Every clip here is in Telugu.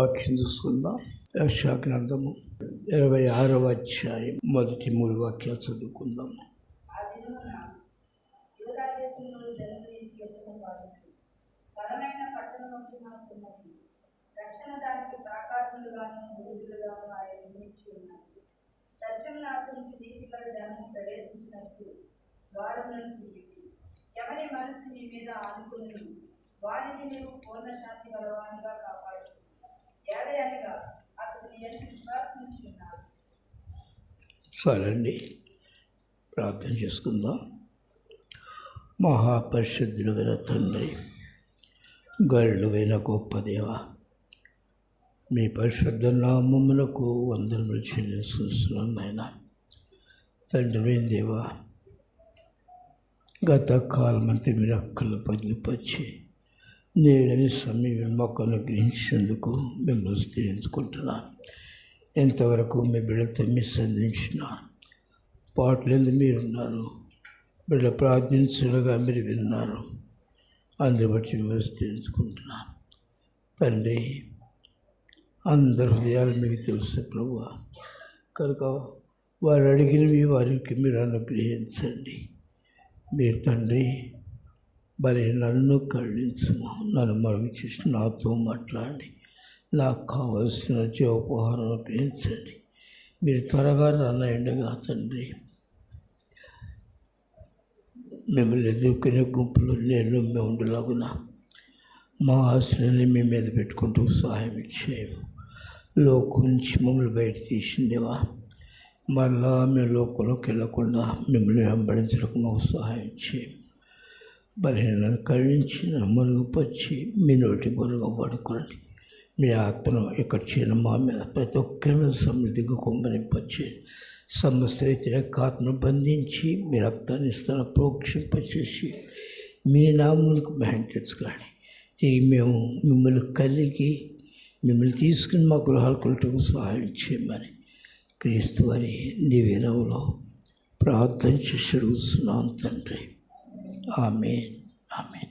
వాక్యం చూసుకుందాం. యశా గ్రంథము ఇరవై ఆరవ అధ్యాయం. మొదటి మూడు వాక్యాలు చదువుకుందాం రక్షణ దానికి ఆయన సత్యం నాకునికి నీతి గల ప్రవేశించినట్టు ద్వారములను తిరిగి ఎవరి మనసు నీ మీద ఆనుకుని వారిని నీవు పూర్ణ శాంతి గలవానిగా కాపాడు. ఏడే అనగా అతడు నీ ఎంత విశ్వాసం ఉన్నాడు ప్రార్థన చేసుకుందాం. మహాపరిశుద్ధులు గల తండ్రి గరుడువైన గొప్ప దేవ మీ పరిశుద్ధ నామములకు వందనములు చెల్లిస్తున్నాను నాయన. తండ్రివైన దేవ గత కాలం అంతా మీరు అక్కలు పదిలిపచ్చి నేడని సమయం మాకు అనుగ్రహించేందుకు మిమ్మల్ని స్థిరించుకుంటున్నాను ఎంతవరకు మీ బిడ్డతో మీ సంధించిన పాటలేదు మీరున్నారు. బిడ్డ ప్రార్థించడగా మీరు విన్నారు. అందుని బట్టి మిమ్మల్ని స్థిరించుకుంటున్నాను తండ్రి అందరి హృదయాలు మీకు తెలుసు ప్రభు కనుక వారు అడిగినవి వారికి మీరు అనుగ్రహించండి. మీరు తండ్రి మరి నన్ను కరుణించు నన్ను మరుగు చేసి నాతో మాట్లాడండి. నాకు కావలసిన జీవోపహారం అనుగ్రహించండి మీరు త్వరగా రన్నయండగా తండ్రి. మిమ్మల్ని ఎదుర్కొనే గుంపులో నేను మేము ఉండలాగున మా ఆశలని మీ మీద పెట్టుకుంటూ సహాయం ఇచ్చేయము. లోకం నుంచి మమ్మల్ని బయట తీసిందేవా మరలా మేము లోకంలోకి వెళ్ళకుండా మిమ్మల్ని వెంబడించడానికి మాకు సహాయం చేయం బలహీనను కరుణించి మరుగుపరిచి మీ నోటి బరుగా పడుకోండి మీ ఆత్మను ఇక్కడ చిన్న మా మీద ప్రతి ఒక్కరి మీద సమృద్ధిగా కుమ్మరింపచ్చి సమస్త వ్యతిరేక ఆత్మను బంధించి మీ రక్తాన్ని ఇస్తాను ప్రోక్షింపచేసి మీ నాములకు మహిమ తెచ్చుకోండి. తిరిగి మేము మిమ్మల్ని కలిగి మిమ్మల్ని తీసుకుని మా గృహాలు కొలటకు సహాయం చేయమని క్రీస్తు వారి దివ్యనవులో ప్రార్థన చేసి అడుగుతున్నాం తండ్రి. ఆమె ఆమె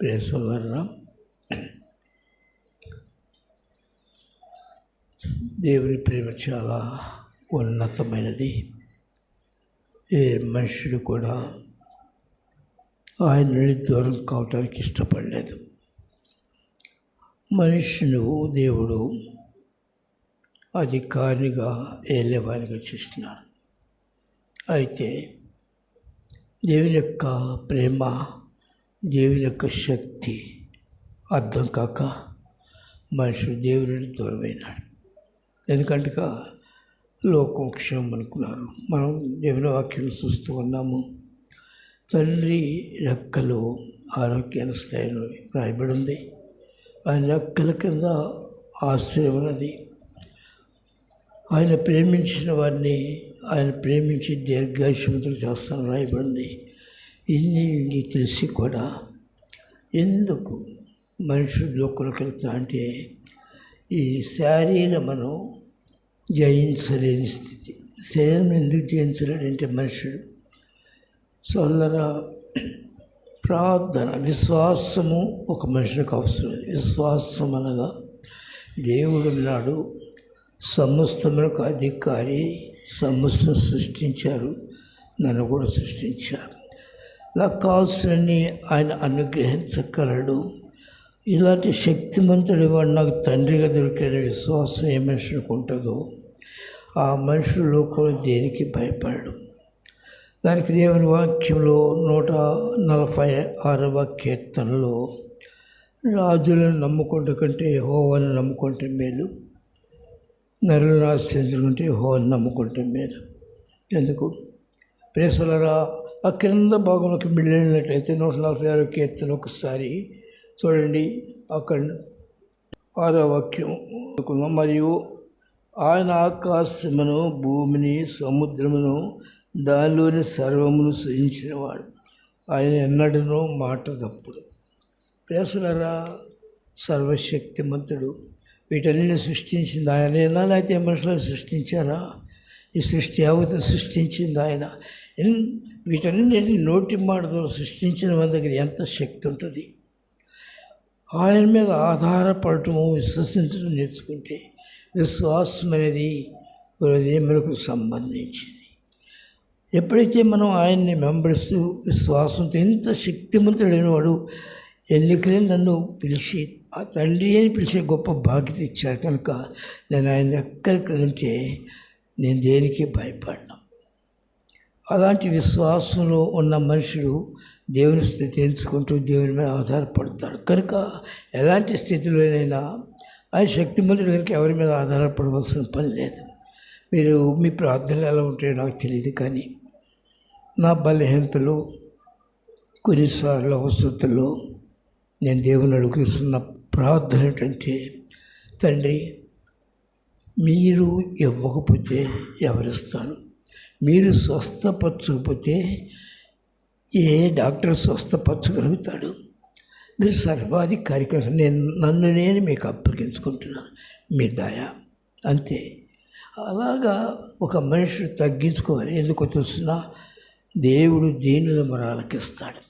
ప్రేసవర్రా దేవుని ప్రేమ చాలా ఉన్నతమైనది. ఏ మనుషుడు కూడా ఆయన నుండి దూరం కావటానికి ఇష్టపడలేదు. మనిషిని దేవుడు అధికారిగా ఏలేవారిగా చేస్తున్నారు? అయితే దేవుని యొక్క ప్రేమ దేవుని యొక్క శక్తి అర్థం కాక మనుషుడు దేవుని దూరమైనాడు ఎందుకంటే లోకం క్షేమం అనుకున్నారు. మనం దేవుని వాక్యం చూస్తూ ఉన్నాము. తండ్రి రెక్కలు ఆరోగ్యాన్ని స్థాయిలో రాయబడి ఉంది ఆయన రెక్కల కింద ఆశ్రయం ఉన్నది ఆయన ప్రేమించిన వారిని ఆయన ప్రేమించి దీర్ఘాయుష్మతులు చేస్తాను రాయబడింది. ఇన్ని ఇన్ని తెలిసి కూడా ఎందుకు మనుషులు లోకంలోకి వెళ్తా అంటే ఈ శారీరమును జయించలేని స్థితి. శరీరం ఎందుకు జయించలేడంటే మనుషుడు? సోదర ప్రార్థన విశ్వాసము ఒక మనిషికి అవసరం. విశ్వాసం అనగా దేవుడు నాడు సమస్తములకు అధికారి సమస్తం సృష్టించారు నన్ను కూడా సృష్టించారు. నాకు కావాల్సినన్ని ఆయన అనుగ్రహించగలడు. ఇలాంటి శక్తిమంతుడి వాడు నాకు తండ్రిగా దొరికిన విశ్వాసం ఏ మనిషికి ఉంటుందో ఆ మనుషులు లోకంలో దేనికి భయపడడు. దానికి దేవుని వాక్యంలో నూట నలభై ఆరవ కీర్తనలో రాజులను నమ్ముకుంటే కంటే హోవాని నమ్ముకుంటే మేలు. నరులను ఆశ్రయించుకుంటే హోన్ నమ్ముకుంటే మీరు. ఎందుకు? ప్రేసలరా ఆ క్రింద భాగంలోకి వెళ్ళినట్లయితే నూట నలభై ఆరు కీర్తన ఒకసారి చూడండి. అక్కడ ఆరో వాక్యం మరియు ఆయన ఆకాశమును భూమిని సముద్రమును దానిలోని సర్వమును సృజించినవాడు. ఆయన ఎన్నడనో మాట తప్పుడు. ప్రేసలరా సర్వశక్తిమంతుడు. వీటన్నిటిని సృష్టించింది ఆయన. ఎలాగైతే మనుషులను సృష్టించారా? ఈ సృష్టి యావత్ సృష్టించింది ఆయన. ఎన్- వీటన్నిటిని నోటి మాటతో సృష్టించిన మన దగ్గర ఎంత శక్తి ఉంటుంది? ఆయన మీద ఆధారపడటం విశ్వసించడం నేర్చుకుంటే విశ్వాసం అనేది హృదయములకు సంబంధించింది. ఎప్పుడైతే మనం ఆయన్ని వెంబడిస్తూ విశ్వాసంతో ఎంత శక్తిమంతుడైన వాడు ఎన్నికలే నన్ను పిలిచి ఆ తండ్రి అని పిలిచే గొప్ప బాధ్యత ఇచ్చారు కనుక నేను ఆయన ఎక్కడికి వెళ్తే నేను దేనికి భయపడను. అలాంటి విశ్వాసంలో ఉన్న మనుషుడు దేవుని స్థితి ఎంచుకుంటూ దేవుని మీద ఆధారపడతాడు కనుక ఎలాంటి స్థితిలోనైనా ఆయన శక్తిమంతుడు కనుక ఎవరి మీద ఆధారపడవలసిన పని లేదు. మీరు మీ ప్రార్థనలు ఎలా ఉంటాయో నాకు తెలియదు కానీ నా బలహీనతలు కొన్నిసార్లు అవసరతలు నేను దేవుని అడుగుతున్న ప్రార్థన ఏంటంటే తండ్రి మీరు ఇవ్వకపోతే ఎవరిస్తారు? మీరు స్వస్థపరచకపోతే ఏ డాక్టర్ స్వస్థపరచగలుగుతాడు? మీరు సర్వాధికారి కోసం నేను నన్ను నేను మీకు అప్పగించుకుంటున్నాను. మీ దయ. అంతే. అలాగా ఒక మనిషి తగ్గించుకోవాలి. ఎందుకు తెలిసినా దేవుడు దీనుల మరాలకిస్తాడు.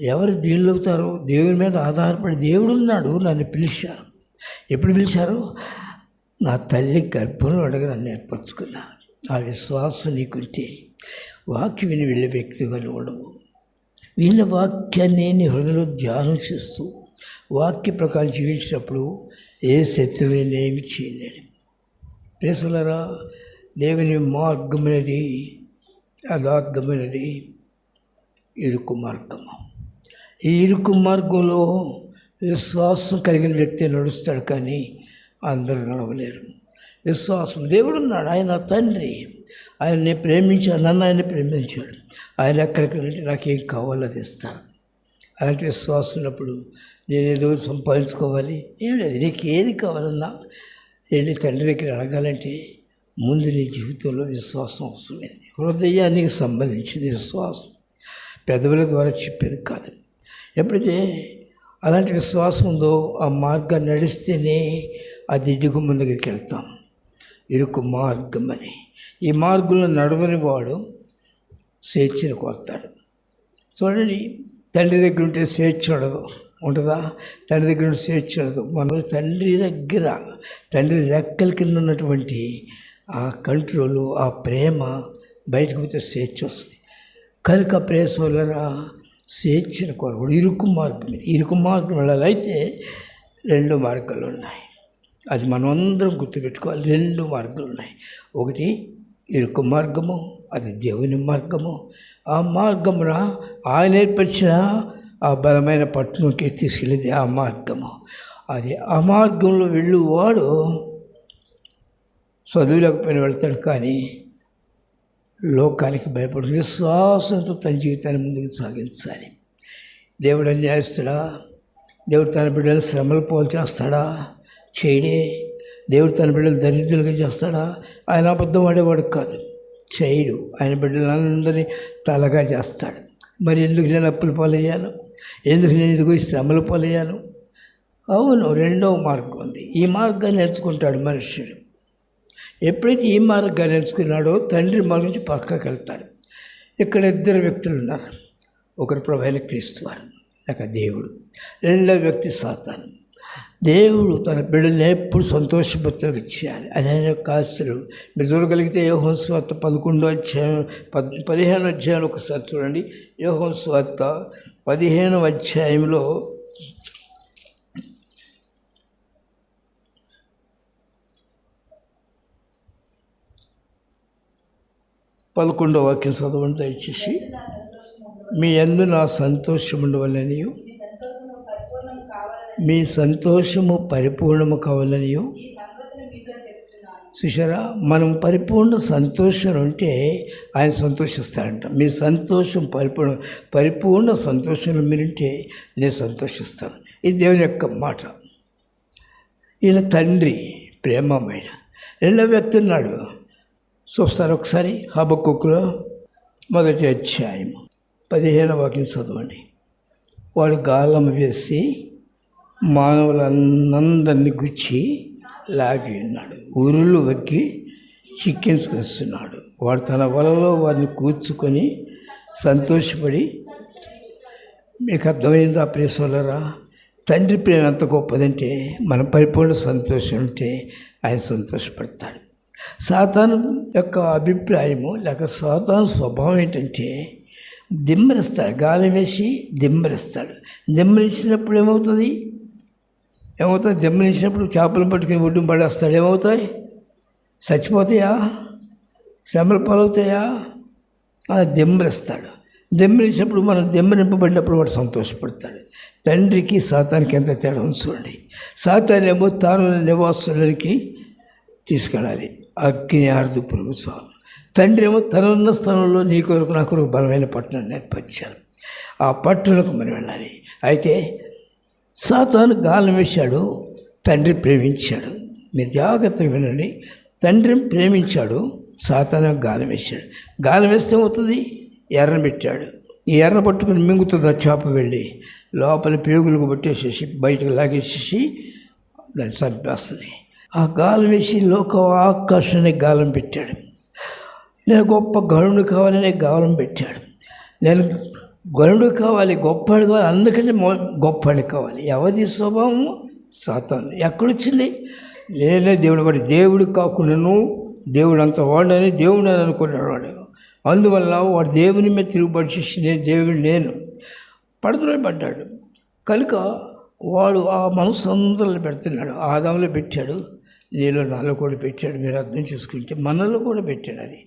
ఎవరు దీనిలో అవుతారో? దేవుని మీద ఆధారపడి దేవుడు ఉన్నాడు నన్ను పిలిచారు. ఎప్పుడు పిలిచారు? నా తల్లి గర్భంలో అడగ నన్ను ఏర్పరచుకున్నాను ఆ విశ్వాసం నీకుంటే వాక్యం విని వెళ్ళే వ్యక్తిగా ఉండవు విన్న వాక్యాన్ని నీ హృదయంలో ధ్యానం చేస్తూ వాక్య ప్రకారం జీవించినప్పుడు ఏ శత్రువుని ఏమి చేయలేడు. ప్రేసులరా దేవుని మార్గమైనది అదార్థమైనది ఇరుకు మార్గము. ఈ ఇరుకు మార్గంలో విశ్వాసం కలిగిన వ్యక్తి నడుస్తాడు కానీ అందరూ నడవలేరు. విశ్వాసం దేవుడు ఉన్నాడు ఆయన తండ్రి. ఆయన్ని ప్రేమించాడు నన్ను ఆయన ప్రేమించాడు. ఆయన ఎక్కడికి వెళ్ళి నాకేం కావాలో అది ఇస్తాను అలాంటి విశ్వాసం ఉన్నప్పుడు నేను ఏదో సంపాదించుకోవాలి. ఏం లేదు నీకు ఏది కావాలన్నా వెళ్ళి తండ్రి దగ్గర అడగాలంటే ముందు నీ జీవితంలో విశ్వాసం అవసరమైంది. హృదయానికి సంబంధించింది విశ్వాసం. పెదవుల ద్వారా చెప్పేది కాదు. ఎప్పుడైతే అలాంటి విశ్వాసం ఉందో ఆ మార్గాన్ని నడిస్తేనే అది ఇడుగు దగ్గరికి వెళ్తాం. ఇరుకు మార్గం అది. ఈ మార్గంలో నడవని వాడు స్వేచ్ఛను కోరుతాడు. చూడండి తండ్రి దగ్గర ఉంటే స్వేచ్ఛ ఉండదు. ఉంటుందా? తండ్రి దగ్గర ఉంటే స్వేచ్ఛ ఉండదు. మన తండ్రి దగ్గర తండ్రి రెక్కల కింద ఉన్నటువంటి ఆ కంట్రోలు ఆ ప్రేమ బయటకు పోతే స్వేచ్ఛ వస్తుంది. కనుక ప్రేసోలరా స్వేచ్ఛను కోరకూడదు ఇరుకు మార్గం ఇది. ఇరుకు మార్గం వెళ్ళాలైతే రెండు మార్గాలు ఉన్నాయి అది మనమందరం గుర్తుపెట్టుకోవాలి. రెండు మార్గాలు ఉన్నాయి ఒకటి ఇరుకు మార్గము అది దేవుని మార్గము. ఆ మార్గమున ఆయన ఏర్పరిచిన ఆ బలమైన పట్టణంకి తీసుకెళ్ళేది ఆ మార్గము. అది ఆ మార్గంలో వెళ్ళువాడు చదువులేకపోయిన వెళ్తాడు కానీ లోకానికి భయపడు విశ్వాసంతో తన జీవితాన్ని ముందుకు సాగించాలి. దేవుడు అన్యాయస్తుడా దేవుడు తన బిడ్డలు శ్రమలు పోలు చేస్తాడా? చేయడే దేవుడు తన బిడ్డలు దరిద్రులుగా చేస్తాడా? ఆయన అబద్ధం ఆడేవాడు కాదు. చేయడు. ఆయన బిడ్డలందరినీ తలగా చేస్తాడు. మరి ఎందుకు నేను అప్పుల పాలయ్యాను? ఎందుకు నేను ఇదిగో ఈ శ్రమల పాలయ్యాను? అవును రెండవ మార్గం ఉంది. ఈ మార్గాన్ని నేర్చుకుంటాడు మనుషుడు. ఎప్పుడైతే ఈ మార్గాన్ని ఎంచుకున్నాడో తండ్రి మార్గం నుంచి పక్కకి వెళ్తాడు. ఇక్కడ ఇద్దరు వ్యక్తులు ఉన్నారు. ఒకరు ప్రభైన క్రీస్తు వారు లేక దేవుడు. రెండో వ్యక్తి సాతాను. దేవుడు తన బిడ్డల్ని ఎప్పుడు సంతోషపత్రకు చేయాలి. అదే కాస్తులు ఆశలు. మీరు చూడగలిగితే యోహోస్వార్త పదకొండో అధ్యాయం పద్ పదిహేను అధ్యాయాలు ఒకసారి చూడండి. యోహోస్వార్త పదిహేను అధ్యాయంలో పదకొండో వాక్యం చదవండి దయచేసి. మీ ఎందు నా సంతోషం ఉండవలని మీ సంతోషము పరిపూర్ణము కావాలని ఈ చూసారా మనం పరిపూర్ణ సంతోషం ఉంటే ఆయన సంతోషిస్తాడంట. మీ సంతోషం పరిపూర్ణ పరిపూర్ణ సంతోషం మీరుంటే నేను సంతోషిస్తాను. ఇది దేవుని యొక్క మాట. ఈయన తండ్రి ప్రేమమైన రెండో వ్యక్తి ఉన్నాడు. చూస్తారు ఒకసారి హబక్కులో మొదటి అధ్యాయం. పదిహేను వాక్యం చదవండి. వాడు గాలం వేసి మానవులందరినీ గుచ్చి లాగి ఉన్నాడు. ఉరులు వగ్గి చిక్కించుకొస్తున్నాడు. వాడు తన వలలో వారిని కూర్చుకొని సంతోషపడి మీకు అర్థమైందా ప్రేసోలరా తండ్రి ప్రేమ ఎంత గొప్పదంటే మన పరిపూర్ణ సంతోషం ఉంటే ఆయన సంతోషపడతాడు. సాతాను యొక్క అభిప్రాయము లేక సాతాను స్వభావం ఏంటంటే దిమ్మరిస్తాడు. గాలి వేసి దిమ్మరిస్తాడు. దిమ్మరించినప్పుడు ఏమవుతుంది? ఏమవుతుంది? దిమ్మరించినప్పుడు చేపలు పట్టుకుని ఒడ్డు పడేస్తాడు. ఏమవుతాయి? చచ్చిపోతాయా? శ్రమలు పాలవుతాయా? అలా దిమ్మరిస్తాడు. దిమ్మరించినప్పుడు మనం దిమ్మరింపబడినప్పుడు వాడు సంతోషపడతాడు. తండ్రికి సాతానికి ఎంత తేడా ఉంచుకోండి చూడండి. సాతానేమో తాను నివాసులకి తీసుకెళ్ళాలి. అగ్ని ఆర్దు పురుగు స్వామి తండ్రి ఏమో తనున్న స్థలంలో నీ కొరకు నా కొరకు బలమైన పట్టణం నేర్పించారు ఆ పట్టణకు మనం వెళ్ళాలి. అయితే సాతాను గాలం వేశాడు తండ్రి ప్రేమించాడు. మీరు జాగ్రత్తగా వినండి. తండ్రిని ప్రేమించాడు సాతాను గాలం వేశాడు. గాలం వేస్తే అవుతుంది ఎర్ర పెట్టాడు. ఈ ఎర్ర పట్టుకుని మింగుతుంది ఆ చేప వెళ్ళి? లోపల పేగులకు పట్టేసేసి బయటకు లాగేసేసి దాన్ని చంపేస్తుంది. ఆ గాలం వేసి లోకం ఆకర్షణ గాలం పెట్టాడు. నేను గొప్ప గరుడు కావాలనే గాలం పెట్టాడు. నేను గరుడు కావాలి గొప్పవాడు కావాలి అందుకని గొప్పవాడి కావాలి. ఎవరి స్వభావం? సాతాను. ఎక్కడొచ్చింది? లేనే దేవుడు వాడు దేవుడు కాకుండాను దేవుడు అంత వాడని దేవుడు అని అనుకున్నాడు వాడు. అందువల్ల వాడు దేవుని మీద తిరుగుబడి చేసి నేను దేవుడు నేను. పడుతులో పడ్డాడు. కనుక వాడు ఆ మనసు అందరిలో పెడుతున్నాడు. ఆదాంలో పెట్టాడు. నీలో నాలో కూడా పెట్టాడు మీరు అర్థం చేసుకుంటే మనలో కూడా పెట్టాడు అది.